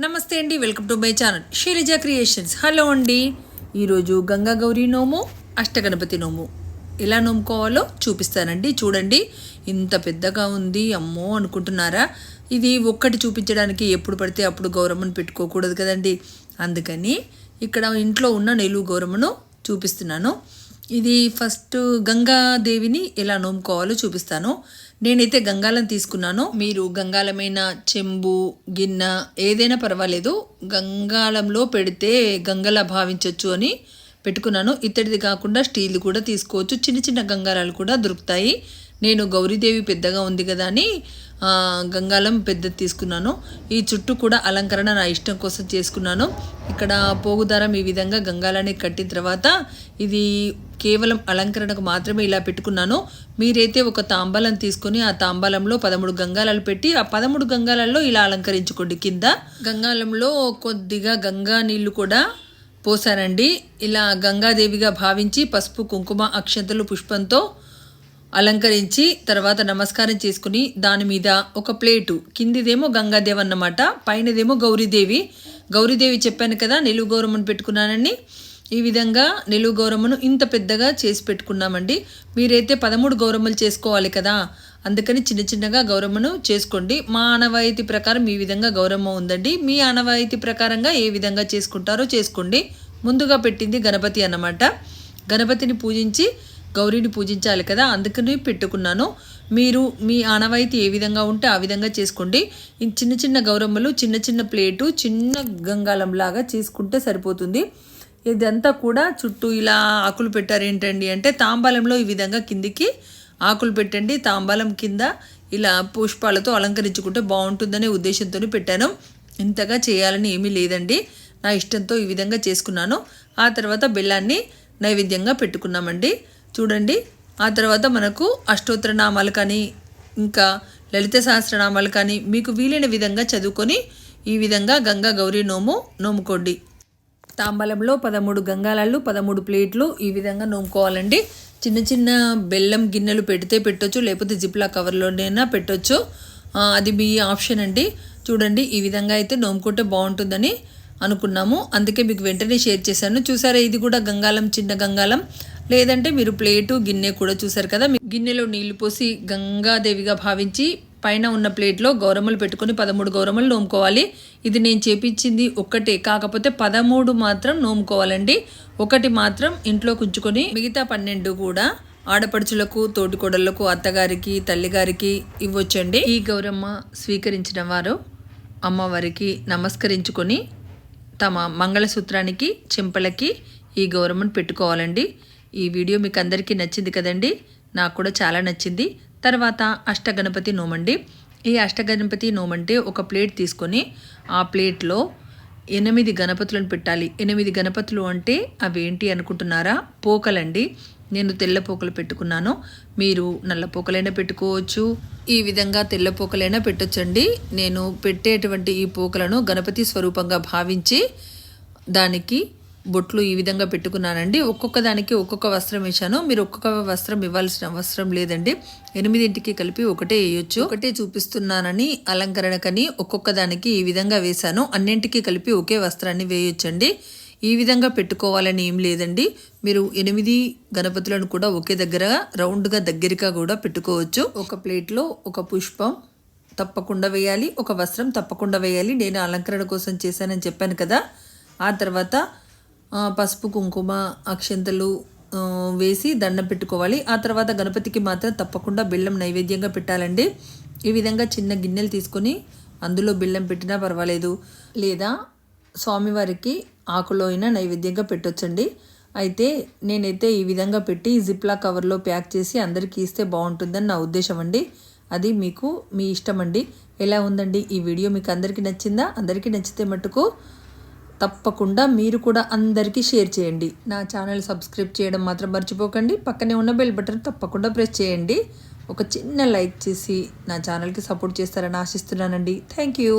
నమస్తే అండి welcome to my channel Shailaja creations. Hello అండి. ఈరోజు గంగా గౌరీ నోము అష్టగణపతి నోము. ఎలా నోముకోవాలో చూపిస్తానండి చూడండి. ఇంత పెద్దగా ఉంది అమ్మో అనుకుంటున్నారా? ఇది ఒక్కటి చూపించడానికి ఎప్పుడు పడితే అప్పుడు గౌరమ్మను పెట్టుకోకూడదు కదండి. అందుకని ఇక్కడ ఇంట్లో ఉన్న నిలువు గౌరమ్మను చూపిస్తున్నాను. ఇది ఫస్ట్ గంగాదేవిని ఎలా నోముకోవాలో చూపిస్తాను. నేనైతే గంగాలం తీసుకున్నాను. మీరు గంగాలమైన చెంబు గిన్నె ఏదైనా పర్వాలేదు. గంగాలంలో పెడితే గంగలా భావించవచ్చు అని పెట్టుకున్నాను. ఇత్తడిది కాకుండా స్టీల్ కూడా తీసుకోవచ్చు. చిన్న చిన్న గంగారాలు కూడా దొరుకుతాయి. నేను గౌరీదేవి పెద్దగా ఉంది కదా అని గంగాలం పెద్దది తీసుకున్నాను. ఈ చుట్టూ కూడా అలంకరణ నా ఇష్టం కోసం చేసుకున్నాను. ఇక్కడ పోగుదారం ఈ విధంగా గంగాలాన్ని కట్టిన తర్వాత ఇది కేవలం అలంకరణకు మాత్రమే ఇలా పెట్టుకున్నాను. మీరైతే ఒక తాంబాలం తీసుకొని ఆ తాంబాలంలో పదమూడు గంగాలాలు పెట్టి ఆ పదమూడు గంగాలలో ఇలా అలంకరించుకోండి కింద. గంగాలంలో కొద్దిగా గంగా నీళ్ళు కూడా పోసానండి ఇలా గంగాదేవిగా భావించి పసుపు కుంకుమ అక్షంతలు పుష్పంతో అలంకరించి తర్వాత నమస్కారం చేసుకుని దాని మీద ఒక ప్లేటు. కిందిదేమో గంగాదేవి అన్నమాట పైనదేమో గౌరీదేవి. గౌరీదేవి చెప్పాను కదా నిలువు గౌరమ్మను పెట్టుకున్నానని. ఈ విధంగా నిలువు గౌరమ్మను ఇంత పెద్దగా చేసి పెట్టుకున్నామండి. మీరైతే పదమూడు గౌరమ్మలు చేసుకోవాలి కదా అందుకని చిన్న చిన్నగా గౌరమ్మను చేసుకోండి. మా ఆనవాయితీ ప్రకారం ఈ విధంగా గౌరమ్మ ఉందండి. మీ ఆనవాయితీ ప్రకారంగా ఏ విధంగా చేసుకుంటారో చేసుకోండి. ముందుగా పెట్టింది గణపతి అన్నమాట. గణపతిని పూజించి గౌరీని పూజించాలి కదా అందుకని పెట్టుకున్నాను. మీరు మీ ఆనవాయితీ ఏ విధంగా ఉంటే ఆ విధంగా చేసుకోండి. చిన్న చిన్న గౌరమ్మలు చిన్న చిన్న ప్లేటు చిన్న గంగాలంలాగా చేసుకుంటే సరిపోతుంది. ఇదంతా కూడా చుట్టూ ఇలా ఆకులు పెట్టారేంటండి అంటే తాంబాలంలో ఈ విధంగా కిందికి ఆకులు పెట్టండి. తాంబాలం కింద ఇలా పుష్పాలతో అలంకరించుకుంటే బాగుంటుందనే ఉద్దేశంతో పెట్టాను. ఇంతగా చేయాలని ఏమీ లేదండి. నా ఇష్టంతో ఈ విధంగా చేసుకున్నాను. ఆ తర్వాత బెల్లాన్ని నైవేద్యంగా పెట్టుకున్నామండి. చూడండి. ఆ తర్వాత మనకు అష్టోత్తర నామాలు కానీ ఇంకా లలిత సహస్రనామాలు కానీ మీకు వీలైన విధంగా చదువుకొని ఈ విధంగా గంగా గౌరీ నోము నోముకోండి. తాంబలంలో పదమూడు గంగాలాలు పదమూడు ప్లేట్లు ఈ విధంగా నోముకోవాలండి. చిన్న చిన్న బెల్లం గిన్నెలు పెడితే పెట్టొచ్చు లేకపోతే జిప్లా కవర్లోనైనా పెట్టొచ్చు. అది మీ ఆప్షన్ అండి. చూడండి ఈ విధంగా అయితే నోముకుంటే బాగుంటుందని అనుకున్నాము. అందుకే మీకు వెంటనే షేర్ చేశాను. చూసారా ఇది కూడా గంగాలం చిన్న గంగాలం. లేదంటే మీరు ప్లేటు గిన్నె కూడా చూసారు కదా మీ గిన్నెలో నీళ్ళు పోసి గంగాదేవిగా భావించి పైన ఉన్న ప్లేట్లో గౌరమ్మలు పెట్టుకొని పదమూడు గౌరమ్మలు నోముకోవాలి. ఇది నేను చేపించింది ఒక్కటే కాకపోతే పదమూడు మాత్రం నోముకోవాలండి. ఒకటి మాత్రం ఇంట్లో కుంచుకొని మిగతా పన్నెండు కూడా ఆడపడుచులకు తోటికోడళ్ళకు అత్తగారికి తల్లిగారికి ఇవ్వచ్చండి. ఈ గౌరమ్మ స్వీకరించిన వారు అమ్మవారికి నమస్కరించుకొని తమ మంగళసూత్రానికి చెంపలకి ఈ గౌరమ్మను పెట్టుకోవాలండి. ఈ వీడియో మీకు అందరికీ నచ్చింది కదండి? నాకు కూడా చాలా నచ్చింది. తర్వాత అష్టగణపతి నోమండి. ఈ అష్టగణపతి నోమంటే ఒక ప్లేట్ తీసుకొని ఆ ప్లేట్లో ఎనిమిది గణపతులను పెట్టాలి. ఎనిమిది గణపతులు అంటే అవేంటి అనుకుంటున్నారా? పోకలండి. నేను తెల్ల పోకలు పెట్టుకున్నాను. మీరు నల్ల పోకలైనా పెట్టుకోవచ్చు. ఈ విధంగా తెల్ల పోకలైనా పెట్టొచ్చండి. నేను పెట్టేటువంటి ఈ పోకలను గణపతి స్వరూపంగా భావించి దానికి బొట్లు ఈ విధంగా పెట్టుకున్నానండి. ఒక్కొక్క దానికి ఒక్కొక్క వస్త్రం వేశాను. మీరు ఒక్కొక్క వస్త్రం ఇవ్వాల్సిన అవసరం లేదండి. ఎనిమిదింటికి కలిపి ఒకటే వేయొచ్చు. ఒకటే చూపిస్తున్నానని అలంకరణకని ఒక్కొక్క దానికి ఈ విధంగా వేశాను. అన్నింటికి కలిపి ఒకే వస్త్రాన్ని వేయొచ్చండి. ఈ విధంగా పెట్టుకోవాలని ఏం లేదండి. మీరు ఎనిమిది గణపతులను కూడా ఒకే దగ్గర రౌండ్గా దగ్గరగా కూడా పెట్టుకోవచ్చు. ఒక ప్లేట్లో ఒక పుష్పం తప్పకుండా వేయాలి. ఒక వస్త్రం తప్పకుండా వేయాలి. నేను అలంకరణ కోసం చేశానని చెప్పాను కదా. ఆ తర్వాత పసుపు కుంకుమ అక్షంతలు వేసి దండం పెట్టుకోవాలి. ఆ తర్వాత గణపతికి మాత్రం తప్పకుండా బెల్లం నైవేద్యంగా పెట్టాలండి. ఈ విధంగా చిన్న గిన్నెలు తీసుకొని అందులో బెల్లం పెట్టినా పర్వాలేదు. లేదా స్వామివారికి ఆకులో అయినా నైవేద్యంగా పెట్టొచ్చండి. అయితే నేనైతే ఈ విధంగా పెట్టి జిప్లా కవర్లో ప్యాక్ చేసి అందరికీ ఇస్తే బాగుంటుందని నా ఉద్దేశం అండి. అది మీకు మీ ఇష్టం అండి. ఎలా ఉందండి ఈ వీడియో? మీకు అందరికీ నచ్చిందా? అందరికీ నచ్చితే మటుకు తప్పకుండా మీరు కూడా అందరికీ షేర్ చేయండి. నా ఛానల్ సబ్స్క్రైబ్ చేయడం మాత్రం మర్చిపోకండి. పక్కనే ఉన్న బెల్ బటన్ తప్పకుండా ప్రెస్ చేయండి. ఒక చిన్న లైక్ చేసి నా ఛానల్కి సపోర్ట్ చేస్తారని ఆశిస్తున్నానండి. Thank you.